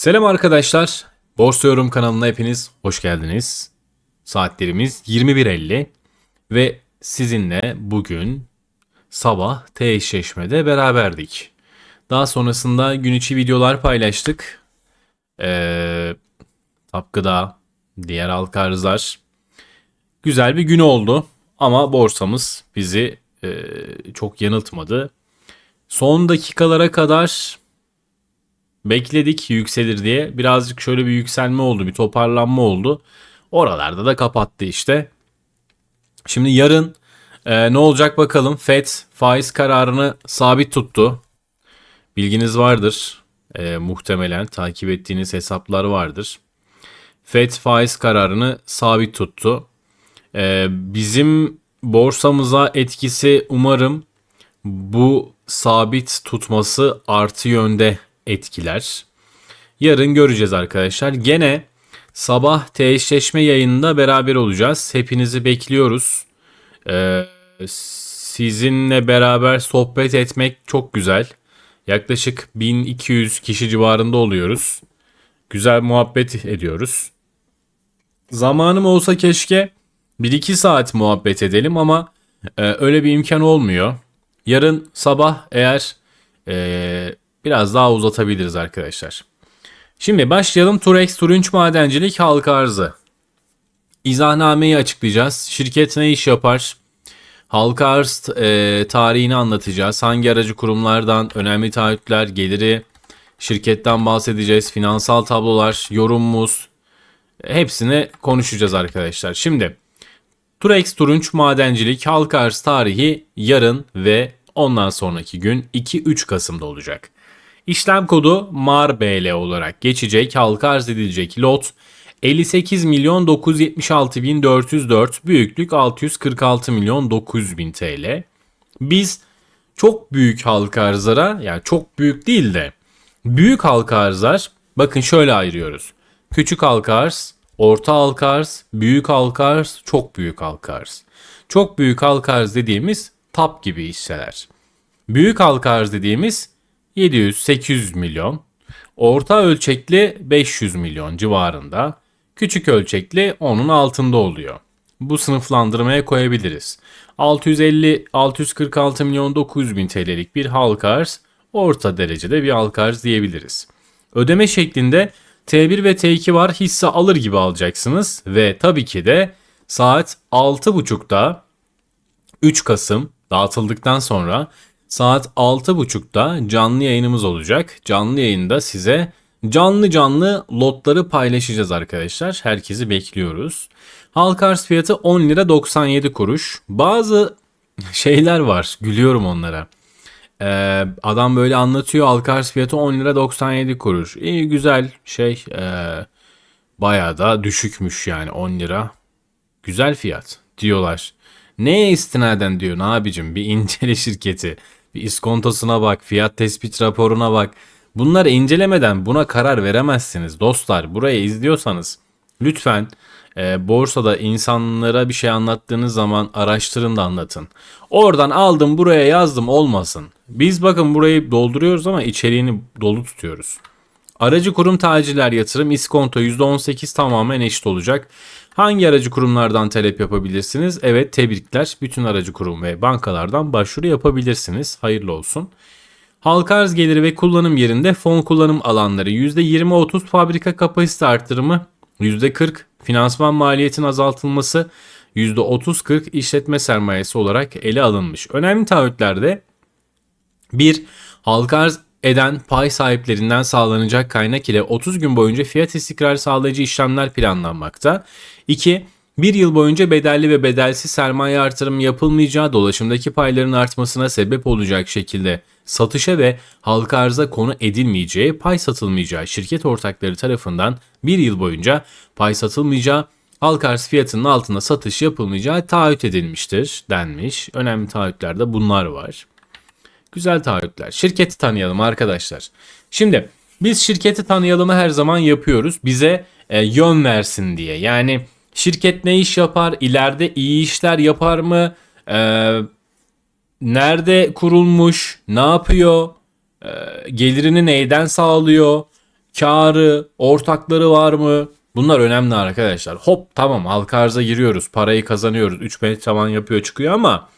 Selam arkadaşlar. Borsa Yorum kanalına hepiniz hoş geldiniz. Saatlerimiz 21.50 ve sizinle bugün sabah T beraberdik. Daha sonrasında gün içi videolar paylaştık. Ee, Tapkıda, diğer halka arzlar. Güzel bir gün oldu ama borsamız bizi e, çok yanıltmadı. Son dakikalara kadar bekledik yükselir diye. Birazcık şöyle bir yükselme oldu, bir toparlanma oldu. Oralarda da kapattı işte. Şimdi yarın e, ne olacak bakalım. Fed faiz kararını sabit tuttu. Bilginiz vardır. E, muhtemelen takip ettiğiniz hesaplar vardır. Fed faiz kararını sabit tuttu. E, bizim borsamıza etkisi umarım bu sabit tutması artı yönde etkiler. Yarın göreceğiz arkadaşlar. Gene sabah teşleşme yayınında beraber olacağız. Hepinizi bekliyoruz. Ee, sizinle beraber sohbet etmek çok güzel. Yaklaşık 1200 kişi civarında oluyoruz. Güzel muhabbet ediyoruz. Zamanım olsa keşke 1-2 saat muhabbet edelim ama e, öyle bir imkan olmuyor. Yarın sabah eğer e, biraz daha uzatabiliriz arkadaşlar. Şimdi başlayalım Turex Turunç Madencilik halka arzı. İzahnameyi açıklayacağız. Şirket ne iş yapar? Halka arz e, tarihini anlatacağız. Hangi aracı kurumlardan önemli taahhütler, geliri, şirketten bahsedeceğiz. Finansal tablolar, yorumumuz hepsini konuşacağız arkadaşlar. Şimdi Turex Turunç Madencilik halka arz tarihi yarın ve ondan sonraki gün 2-3 Kasım'da olacak. İşlem kodu MARBL olarak geçecek halka arz edilecek lot 58 milyon 976 bin 404 büyüklük 646 milyon 900 bin TL. Biz çok büyük halka arzlara yani çok büyük değil de büyük halka arzlar bakın şöyle ayırıyoruz. Küçük halka arz, orta halka arz, büyük halka arz, çok büyük halka arz. Çok büyük halka arz dediğimiz tap gibi hisseler. Büyük halka arz dediğimiz 700-800 milyon. Orta ölçekli 500 milyon civarında. Küçük ölçekli onun altında oluyor. Bu sınıflandırmaya koyabiliriz. 650-646 milyon 900 bin TL'lik bir halka arz, orta derecede bir halka arz diyebiliriz. Ödeme şeklinde T1 ve T2 var hisse alır gibi alacaksınız ve tabii ki de saat 6.30'da 3 Kasım dağıtıldıktan sonra saat 6.30'da canlı yayınımız olacak. Canlı yayında size canlı canlı lotları paylaşacağız arkadaşlar. Herkesi bekliyoruz. Halka arz fiyatı 10 lira 97 kuruş. Bazı şeyler var. Gülüyorum onlara. Ee, adam böyle anlatıyor. Halka arz fiyatı 10 lira 97 kuruş. İyi güzel şey. Ee, bayağı da düşükmüş yani 10 lira. Güzel fiyat diyorlar. Neye istinaden diyor abicim bir incele şirketi. Bir iskontosuna bak, fiyat tespit raporuna bak. Bunları incelemeden buna karar veremezsiniz dostlar. Burayı izliyorsanız lütfen e, borsada insanlara bir şey anlattığınız zaman araştırın da anlatın. Oradan aldım buraya yazdım olmasın. Biz bakın burayı dolduruyoruz ama içeriğini dolu tutuyoruz. Aracı kurum tacirler yatırım iskonto %18 tamamen eşit olacak. Hangi aracı kurumlardan talep yapabilirsiniz? Evet tebrikler. Bütün aracı kurum ve bankalardan başvuru yapabilirsiniz. Hayırlı olsun. Halka arz geliri ve kullanım yerinde fon kullanım alanları %20-30 fabrika kapasite arttırımı, %40 finansman maliyetin azaltılması, %30-40 işletme sermayesi olarak ele alınmış. Önemli taahhütlerde 1. Halka arz eden pay sahiplerinden sağlanacak kaynak ile 30 gün boyunca fiyat istikrarı sağlayıcı işlemler planlanmakta. 2. Bir yıl boyunca bedelli ve bedelsiz sermaye artırımı yapılmayacağı dolaşımdaki payların artmasına sebep olacak şekilde satışa ve halka arıza konu edilmeyeceği, pay satılmayacağı şirket ortakları tarafından bir yıl boyunca pay satılmayacağı, halka arz fiyatının altında satış yapılmayacağı taahhüt edilmiştir denmiş. Önemli taahhütlerde bunlar var. Güzel taahhütler. Şirketi tanıyalım arkadaşlar. Şimdi biz şirketi tanıyalımı her zaman yapıyoruz. Bize e, yön versin diye. Yani şirket ne iş yapar? İleride iyi işler yapar mı? E, nerede kurulmuş? Ne yapıyor? E, gelirini neyden sağlıyor? karı, ortakları var mı? Bunlar önemli arkadaşlar. Hop tamam halka arza giriyoruz, parayı kazanıyoruz. 3 5 tavan yapıyor çıkıyor ama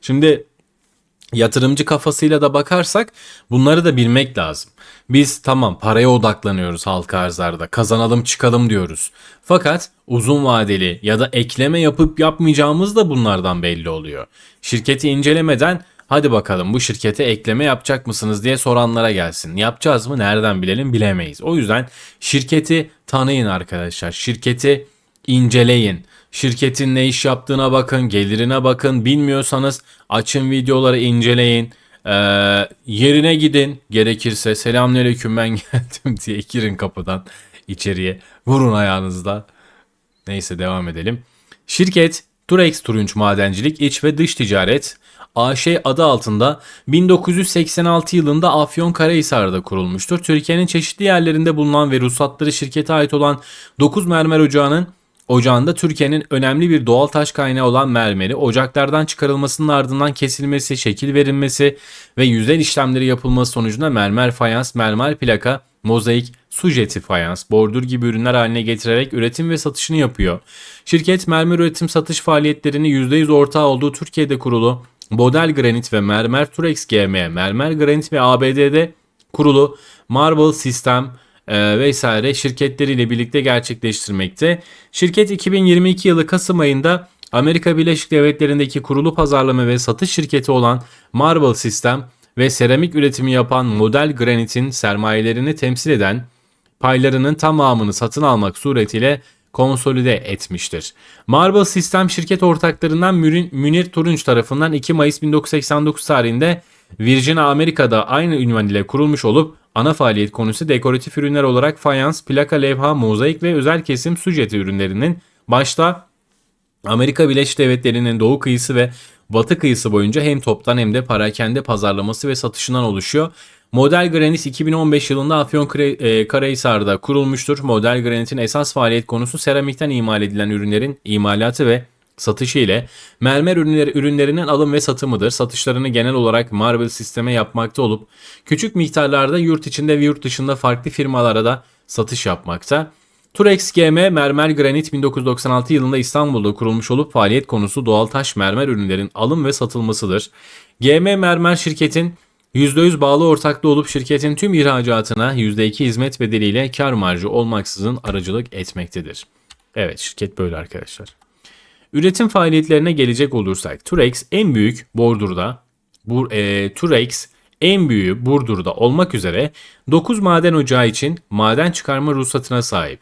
şimdi yatırımcı kafasıyla da bakarsak bunları da bilmek lazım. Biz tamam paraya odaklanıyoruz halka arzlarda kazanalım çıkalım diyoruz. Fakat uzun vadeli ya da ekleme yapıp yapmayacağımız da bunlardan belli oluyor. Şirketi incelemeden hadi bakalım bu şirkete ekleme yapacak mısınız diye soranlara gelsin. Yapacağız mı nereden bilelim bilemeyiz. O yüzden şirketi tanıyın arkadaşlar. Şirketi inceleyin. Şirketin ne iş yaptığına bakın, gelirine bakın. Bilmiyorsanız açın videoları inceleyin. Ee, yerine gidin. Gerekirse selamünaleyküm ben geldim diye girin kapıdan içeriye. Vurun ayağınızda. Neyse devam edelim. Şirket Turex Turunç Madencilik İç ve Dış Ticaret AŞ adı altında 1986 yılında Afyonkarahisar'da kurulmuştur. Türkiye'nin çeşitli yerlerinde bulunan ve ruhsatları şirkete ait olan 9 mermer ocağının ocağında Türkiye'nin önemli bir doğal taş kaynağı olan mermeri ocaklardan çıkarılmasının ardından kesilmesi, şekil verilmesi ve yüzey işlemleri yapılması sonucunda mermer fayans, mermer plaka, mozaik, sujeti fayans, bordür gibi ürünler haline getirerek üretim ve satışını yapıyor. Şirket mermer üretim satış faaliyetlerini %100 ortağı olduğu Türkiye'de kurulu Model Granit ve Mermer Turex GM, Mermer Granit ve ABD'de kurulu Marble System, e, vesaire şirketleriyle birlikte gerçekleştirmekte. Şirket 2022 yılı Kasım ayında Amerika Birleşik Devletleri'ndeki kurulu pazarlama ve satış şirketi olan Marble System ve seramik üretimi yapan Model Granite'in sermayelerini temsil eden paylarının tamamını satın almak suretiyle konsolide etmiştir. Marble System şirket ortaklarından Münir Turunç tarafından 2 Mayıs 1989 tarihinde Virgin Amerika'da aynı ünvan ile kurulmuş olup ana faaliyet konusu dekoratif ürünler olarak fayans, plaka levha, mozaik ve özel kesim sujeti ürünlerinin başta Amerika Birleşik Devletleri'nin doğu kıyısı ve batı kıyısı boyunca hem toptan hem de parakende pazarlaması ve satışından oluşuyor. Model Granit 2015 yılında Afyonkarahisar'da kurulmuştur. Model Granit'in esas faaliyet konusu seramikten imal edilen ürünlerin imalatı ve satışı ile mermer ürünleri, ürünlerinin alım ve satımıdır. Satışlarını genel olarak Marble sisteme yapmakta olup küçük miktarlarda yurt içinde ve yurt dışında farklı firmalara da satış yapmakta. Turex GM Mermer Granit 1996 yılında İstanbul'da kurulmuş olup faaliyet konusu doğal taş mermer ürünlerin alım ve satılmasıdır. GM Mermer şirketin %100 bağlı ortaklı olup şirketin tüm ihracatına %2 hizmet bedeliyle kar marjı olmaksızın aracılık etmektedir. Evet şirket böyle arkadaşlar. Üretim faaliyetlerine gelecek olursak Turex en büyük Bordur'da bu e, Turex en büyüğü Burdur'da olmak üzere 9 maden ocağı için maden çıkarma ruhsatına sahip.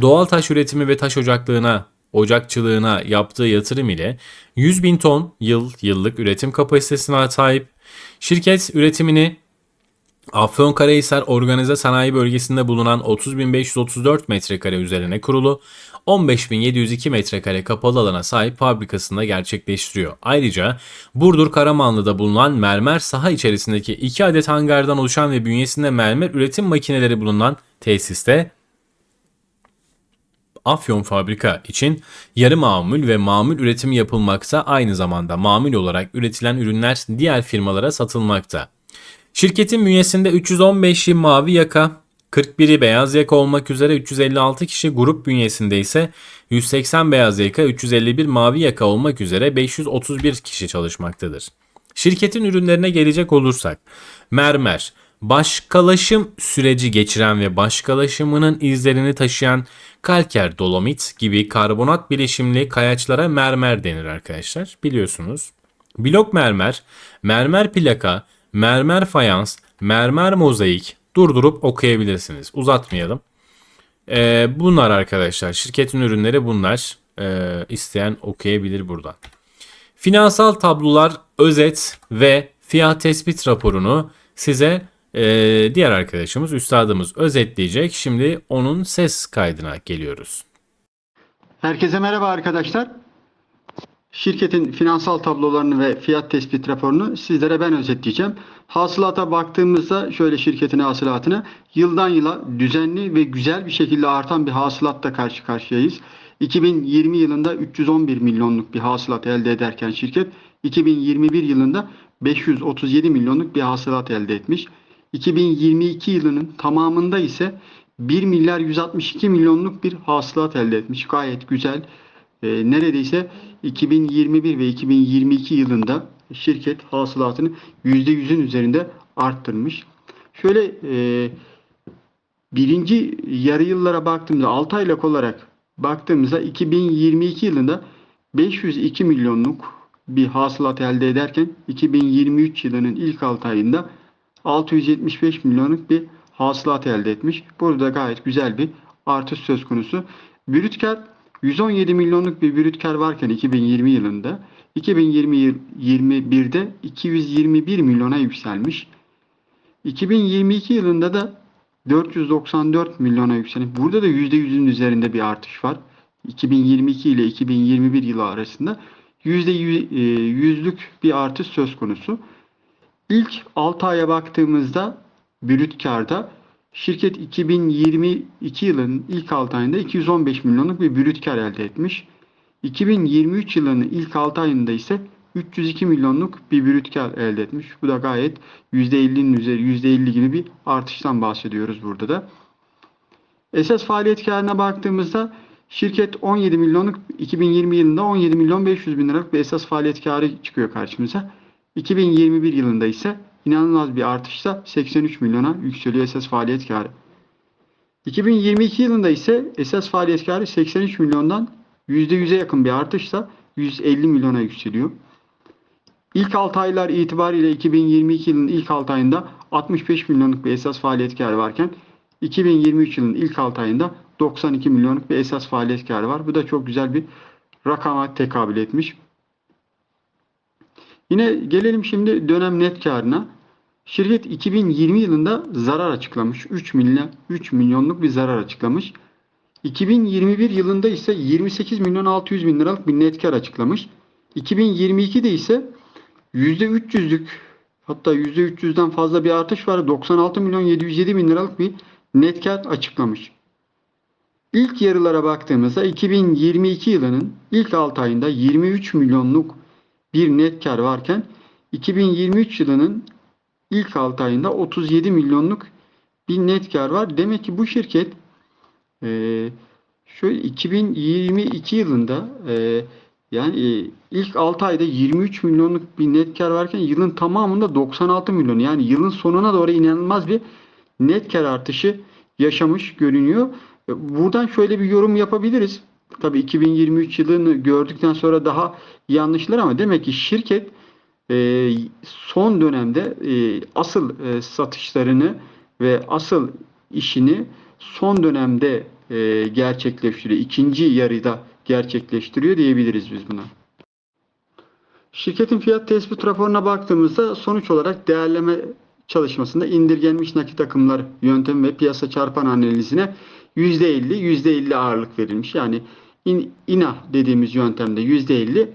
Doğal taş üretimi ve taş ocaklığına, ocakçılığına yaptığı yatırım ile 100 bin ton yıl yıllık üretim kapasitesine sahip. Şirket üretimini Afyonkarahisar Organize Sanayi Bölgesi'nde bulunan 30.534 metrekare üzerine kurulu 15.702 metrekare kapalı alana sahip fabrikasında gerçekleştiriyor. Ayrıca Burdur Karamanlı'da bulunan mermer saha içerisindeki 2 adet hangardan oluşan ve bünyesinde mermer üretim makineleri bulunan tesiste Afyon fabrika için yarı mamul ve mamul üretimi yapılmakta aynı zamanda mamul olarak üretilen ürünler diğer firmalara satılmakta. Şirketin bünyesinde 315'i mavi yaka, 41'i beyaz yaka olmak üzere 356 kişi grup bünyesinde ise 180 beyaz yaka, 351 mavi yaka olmak üzere 531 kişi çalışmaktadır. Şirketin ürünlerine gelecek olursak mermer, başkalaşım süreci geçiren ve başkalaşımının izlerini taşıyan kalker dolomit gibi karbonat bileşimli kayaçlara mermer denir arkadaşlar biliyorsunuz. Blok mermer, mermer plaka, mermer fayans, mermer mozaik durdurup okuyabilirsiniz. Uzatmayalım. Ee, bunlar arkadaşlar. Şirketin ürünleri bunlar. Ee, isteyen okuyabilir buradan. Finansal tablolar, özet ve fiyat tespit raporunu size e, diğer arkadaşımız, üstadımız özetleyecek. Şimdi onun ses kaydına geliyoruz. Herkese merhaba arkadaşlar. Şirketin finansal tablolarını ve fiyat tespit raporunu sizlere ben özetleyeceğim. Hasılata baktığımızda şöyle şirketin hasılatına yıldan yıla düzenli ve güzel bir şekilde artan bir hasılatla karşı karşıyayız. 2020 yılında 311 milyonluk bir hasılat elde ederken şirket 2021 yılında 537 milyonluk bir hasılat elde etmiş. 2022 yılının tamamında ise 1 milyar 162 milyonluk bir hasılat elde etmiş. Gayet güzel. Ee, neredeyse 2021 ve 2022 yılında şirket hasılatını %100'ün üzerinde arttırmış. Şöyle e, birinci yarı yıllara baktığımızda 6 aylık olarak baktığımızda 2022 yılında 502 milyonluk bir hasılat elde ederken 2023 yılının ilk 6 ayında 675 milyonluk bir hasılat elde etmiş. Burada gayet güzel bir artış söz konusu. Brüt kar 117 milyonluk bir brüt kar varken 2020 yılında 2021'de 221 milyona yükselmiş. 2022 yılında da 494 milyona yükselmiş. Burada da %100'ün üzerinde bir artış var. 2022 ile 2021 yılı arasında %100'lük bir artış söz konusu. İlk 6 aya baktığımızda brüt karda şirket 2022 yılının ilk 6 ayında 215 milyonluk bir brüt kar elde etmiş. 2023 yılının ilk 6 ayında ise 302 milyonluk bir brüt kar elde etmiş. Bu da gayet %50'nin üzeri %50 gibi bir artıştan bahsediyoruz burada da. Esas faaliyet karına baktığımızda şirket 17 milyonluk 2020 yılında 17 milyon 500 bin liralık bir esas faaliyet karı çıkıyor karşımıza. 2021 yılında ise inanılmaz bir artışla 83 milyona yükseliyor esas faaliyet karı. 2022 yılında ise esas faaliyet karı 83 milyondan %100'e yakın bir artışla 150 milyona yükseliyor. İlk 6 aylar itibariyle 2022 yılının ilk 6 ayında 65 milyonluk bir esas faaliyet karı varken 2023 yılının ilk 6 ayında 92 milyonluk bir esas faaliyet karı var. Bu da çok güzel bir rakama tekabül etmiş. Yine gelelim şimdi dönem net karına. Şirket 2020 yılında zarar açıklamış. 3 milyon 3 milyonluk bir zarar açıklamış. 2021 yılında ise 28 milyon 600 bin liralık bir net kar açıklamış. 2022'de ise %300'lük hatta %300'den fazla bir artış var. 96 milyon 707 bin liralık bir net kar açıklamış. İlk yarılara baktığımızda 2022 yılının ilk 6 ayında 23 milyonluk bir net kar varken 2023 yılının ilk 6 ayında 37 milyonluk bir net kar var. Demek ki bu şirket e, şöyle 2022 yılında e, yani e, ilk 6 ayda 23 milyonluk bir net kar varken yılın tamamında 96 milyon yani yılın sonuna doğru inanılmaz bir net kar artışı yaşamış görünüyor. E, Buradan şöyle bir yorum yapabiliriz. Tabii 2023 yılını gördükten sonra daha iyi anlaşılır ama demek ki şirket e, son dönemde e, asıl e, satışlarını ve asıl işini son dönemde e, gerçekleştiriyor. İkinci yarıda gerçekleştiriyor diyebiliriz biz buna. Şirketin fiyat tespit raporuna baktığımızda sonuç olarak değerleme çalışmasında indirgenmiş nakit akımlar yöntemi ve piyasa çarpan analizine %50 %50 ağırlık verilmiş. Yani in, INA dediğimiz yöntemde %50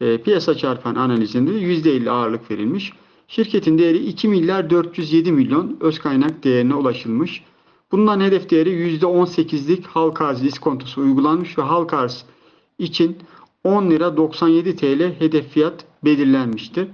e, piyasa çarpan analizinde de %50 ağırlık verilmiş. Şirketin değeri 2 milyar 407 milyon öz kaynak değerine ulaşılmış. Bundan hedef değeri %18'lik halka arz iskontosu uygulanmış ve halka arz için 10 lira 97 TL hedef fiyat belirlenmiştir.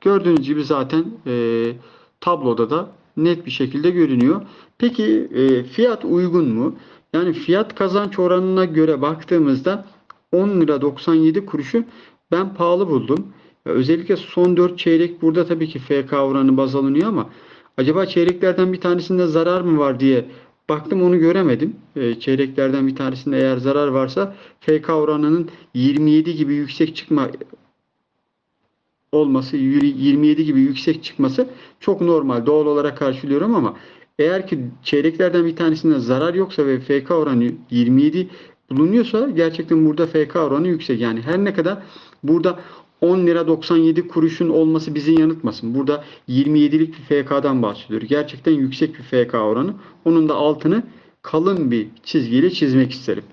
Gördüğünüz gibi zaten e, tabloda da net bir şekilde görünüyor. Peki e, fiyat uygun mu? Yani fiyat kazanç oranına göre baktığımızda 10 lira 97 kuruşu ben pahalı buldum. Özellikle son 4 çeyrek burada tabii ki FK oranı baz alınıyor ama acaba çeyreklerden bir tanesinde zarar mı var diye baktım onu göremedim. E, çeyreklerden bir tanesinde eğer zarar varsa FK oranının 27 gibi yüksek çıkma olması 27 gibi yüksek çıkması çok normal. Doğal olarak karşılıyorum ama eğer ki çeyreklerden bir tanesinde zarar yoksa ve FK oranı 27 bulunuyorsa gerçekten burada FK oranı yüksek. Yani her ne kadar burada 10 lira 97 kuruşun olması bizi yanıltmasın. Burada 27'lik bir FK'dan bahsediyoruz. Gerçekten yüksek bir FK oranı. Onun da altını kalın bir çizgiyle çizmek isterim.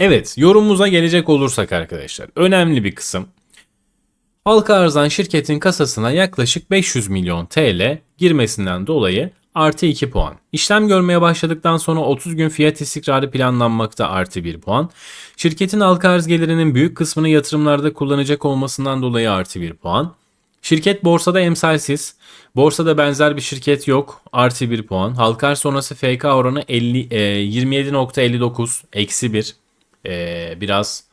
Evet, yorumumuza gelecek olursak arkadaşlar. Önemli bir kısım. Halka arzdan şirketin kasasına yaklaşık 500 milyon TL girmesinden dolayı artı 2 puan. İşlem görmeye başladıktan sonra 30 gün fiyat istikrarı planlanmakta artı 1 puan. Şirketin halka arz gelirinin büyük kısmını yatırımlarda kullanacak olmasından dolayı artı 1 puan. Şirket borsada emsalsiz. Borsada benzer bir şirket yok. Artı 1 puan. Halka arz sonrası FK oranı 50, e, 27.59 eksi 1. E, biraz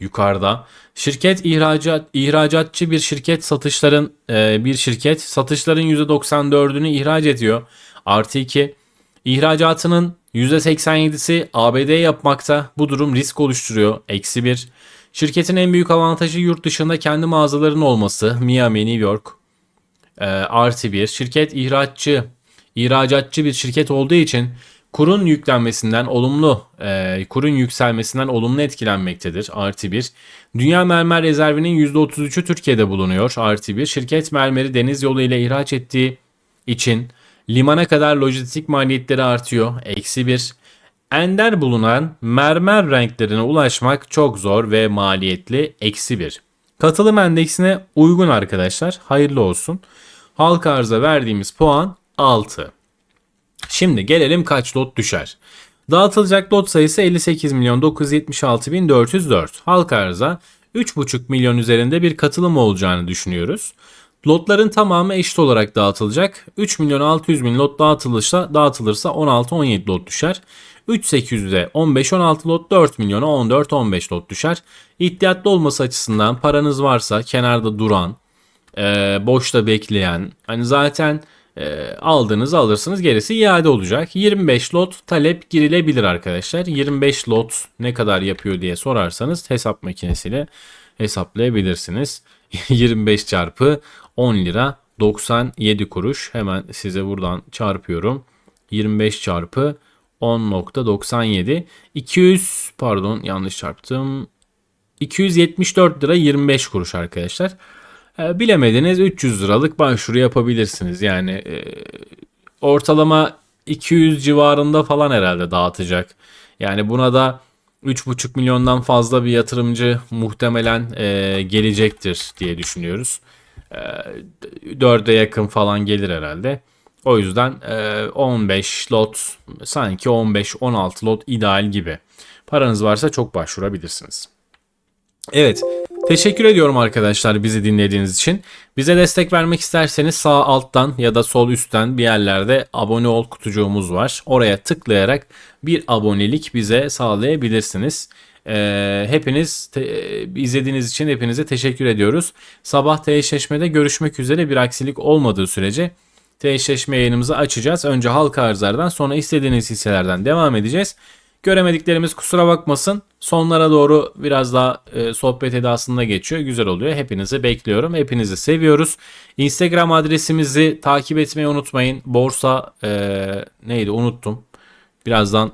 yukarıda. Şirket ihracat ihracatçı bir şirket satışların e, bir şirket satışların %94'ünü ihraç ediyor. Artı 2 ihracatının %87'si ABD yapmakta. Bu durum risk oluşturuyor. Eksi 1. Şirketin en büyük avantajı yurt dışında kendi mağazalarının olması. Miami, New York. E, artı 1. Şirket ihraççı, ihracatçı bir şirket olduğu için kurun yüklenmesinden olumlu, e, kurun yükselmesinden olumlu etkilenmektedir. Artı 1. Dünya mermer rezervinin %33'ü Türkiye'de bulunuyor. Artı 1. Şirket mermeri deniz yolu ile ihraç ettiği için limana kadar lojistik maliyetleri artıyor. Eksi 1. Ender bulunan mermer renklerine ulaşmak çok zor ve maliyetli. Eksi 1. Katılım endeksine uygun arkadaşlar. Hayırlı olsun. Halka arza verdiğimiz puan 6. Şimdi gelelim kaç lot düşer. Dağıtılacak lot sayısı 58 milyon 976 bin 404. Halka arza 3,5 milyon üzerinde bir katılım olacağını düşünüyoruz. Lotların tamamı eşit olarak dağıtılacak. 3 milyon 600 bin lot dağıtılırsa, dağıtılırsa 16-17 lot düşer. 3800'e 15-16 lot 4 milyona 14-15 lot düşer. İhtiyatlı olması açısından paranız varsa kenarda duran, boşta bekleyen hani zaten e, alırsınız gerisi iade olacak. 25 lot talep girilebilir arkadaşlar. 25 lot ne kadar yapıyor diye sorarsanız hesap makinesiyle hesaplayabilirsiniz. 25 çarpı 10 lira 97 kuruş. Hemen size buradan çarpıyorum. 25 çarpı 10.97 200 pardon yanlış çarptım. 274 lira 25 kuruş arkadaşlar. E, bilemediniz 300 liralık başvuru yapabilirsiniz. Yani e, ortalama 200 civarında falan herhalde dağıtacak. Yani buna da 3,5 milyondan fazla bir yatırımcı muhtemelen e, gelecektir diye düşünüyoruz. E, 4'e yakın falan gelir herhalde. O yüzden e, 15 lot sanki 15-16 lot ideal gibi. Paranız varsa çok başvurabilirsiniz. Evet. Teşekkür ediyorum arkadaşlar bizi dinlediğiniz için. Bize destek vermek isterseniz sağ alttan ya da sol üstten bir yerlerde abone ol kutucuğumuz var. Oraya tıklayarak bir abonelik bize sağlayabilirsiniz. Ee, hepiniz izlediğiniz için hepinize teşekkür ediyoruz. Sabah eşleşmede görüşmek üzere bir aksilik olmadığı sürece eşleşme yayınımızı açacağız. Önce halka arzlardan sonra istediğiniz hisselerden devam edeceğiz. Göremediklerimiz kusura bakmasın. Sonlara doğru biraz daha e, sohbet edasında geçiyor. Güzel oluyor. Hepinizi bekliyorum. Hepinizi seviyoruz. Instagram adresimizi takip etmeyi unutmayın. Borsa e, neydi unuttum. Birazdan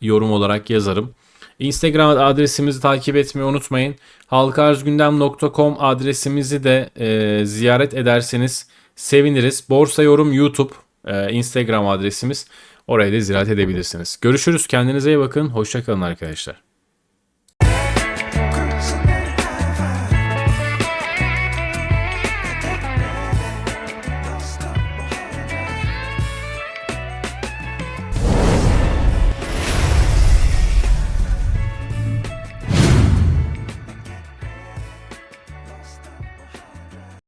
yorum olarak yazarım. Instagram adresimizi takip etmeyi unutmayın. halkarzgündem.com adresimizi de e, ziyaret ederseniz seviniriz. Borsa yorum YouTube e, Instagram adresimiz. Orayı da ziyaret edebilirsiniz. Görüşürüz. Kendinize iyi bakın. Hoşçakalın arkadaşlar.